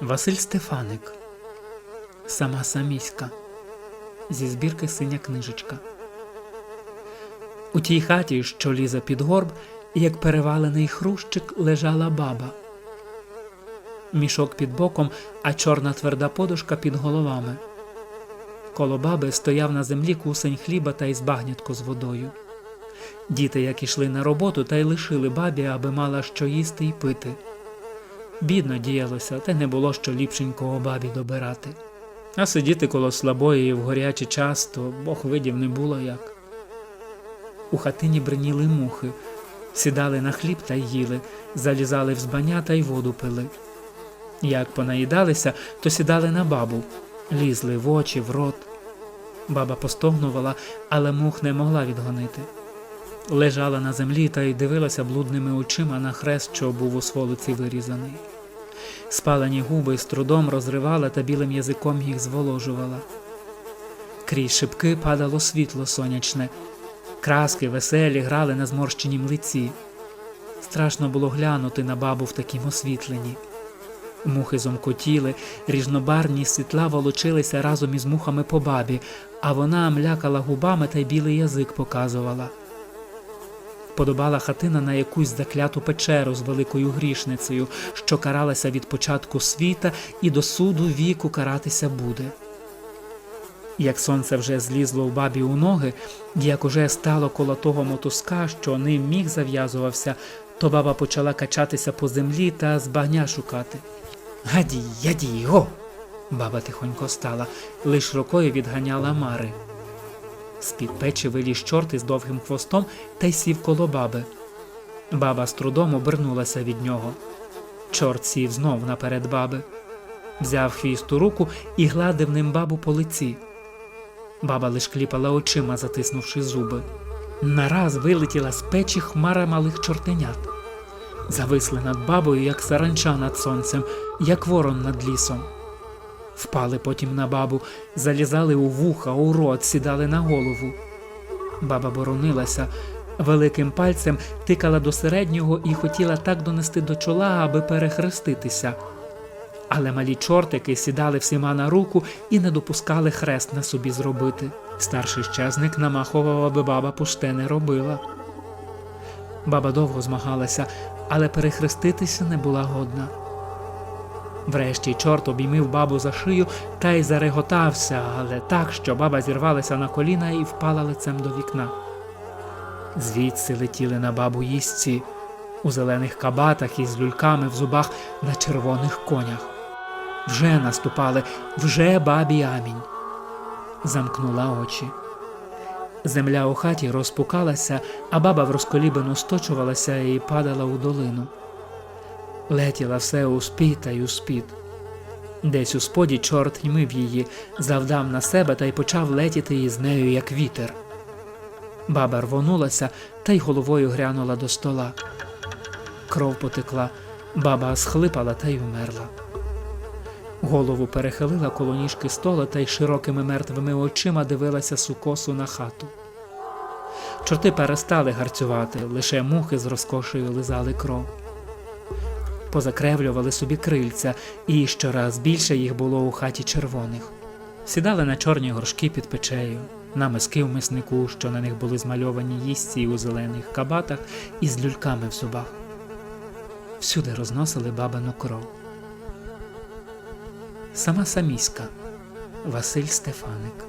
Василь Стефаник. Сама саміська. Зі збірки синя книжечка. У тій хаті, що лізе під горб, як перевалений хрущик, лежала баба. Мішок під боком, а чорна тверда подушка під головами. Коло баби стояв на землі кусень хліба та із багнятко з водою. Діти, як ішли на роботу, та й лишили бабі, аби мала що їсти й пити. Бідно діялося, та не було що ліпшенького бабі добирати. А сидіти коло слабої в горячий час, то Бог видів не було як. У хатині бриніли мухи, сідали на хліб та їли, залізали в збання та й воду пили. Як понаїдалися, то сідали на бабу, лізли в очі, в рот. Баба постогнувала, але мух не могла відгонити. Лежала на землі та й дивилася блудними очима на хрест, що був у сволоці вирізаний. Спалені губи з трудом розривала та білим язиком їх зволожувала. Крізь шибки падало світло сонячне, краски веселі грали на зморщенім лиці. Страшно було глянути на бабу в такім освітленні. Мухи зомкотіли, ріжнобарні світла волочилися разом із мухами по бабі, а вона млякала губами та й білий язик показувала. Подобала хатина на якусь закляту печеру з великою грішницею, що каралася від початку світа і до суду віку каратися буде. Як сонце вже злізло в бабі у ноги, як уже стало коло того мотузка, що ним міг зав'язувався, то баба почала качатися по землі та з багня шукати. Гадій, ядій, го! Баба тихонько стала, лиш рукою відганяла мари. З-під печі виліз чорт із довгим хвостом та й сів коло баби. Баба з трудом обернулася від нього. Чорт сів знов наперед баби, взяв хвіст у руку і гладив ним бабу по лиці. Баба лиш кліпала очима, затиснувши зуби. Нараз вилетіла з печі хмара малих чортенят. Зависли над бабою, як саранча над сонцем, як ворон над лісом. Впали потім на бабу, залізали у вуха, у рот, сідали на голову. Баба боронилася, великим пальцем тикала до середнього і хотіла так донести до чола, аби перехреститися. Але малі чортики сідали всіма на руку і не допускали хрест на собі зробити. Старший щезник намахував, аби баба пусте не робила. Баба довго змагалася, але перехреститися не була годна. Врешті чорт обіймив бабу за шию та й зареготався, але так, що баба зірвалася на коліна і впала лицем до вікна. Звідси летіли на бабу їстці у зелених кабатах із люльками в зубах на червоних конях. Вже наступали, вже бабі амінь. Замкнула очі. Земля у хаті розпукалася, а баба в розколібину сточувалася і падала у долину. Летіла все у спід та й у спід. Десь у споді чорт ймив її, завдав на себе та й почав летіти із нею, як вітер. Баба рвонулася та й головою грянула до стола. Кров потекла, баба схлипала та й вмерла. Голову перехилила коло ніжки стола та й широкими мертвими очима дивилася сукосу на хату. Чорти перестали гарцювати, лише мухи з розкошею лизали кров. Позакревлювали собі крильця, і щораз більше їх було у хаті червоних. Сідали на чорні горшки під печею, на миски в миснику, що на них були змальовані їстці у зелених кабатах і з люльками в зубах. Всюди розносили бабину кров. Сама саміська Василь Стефаник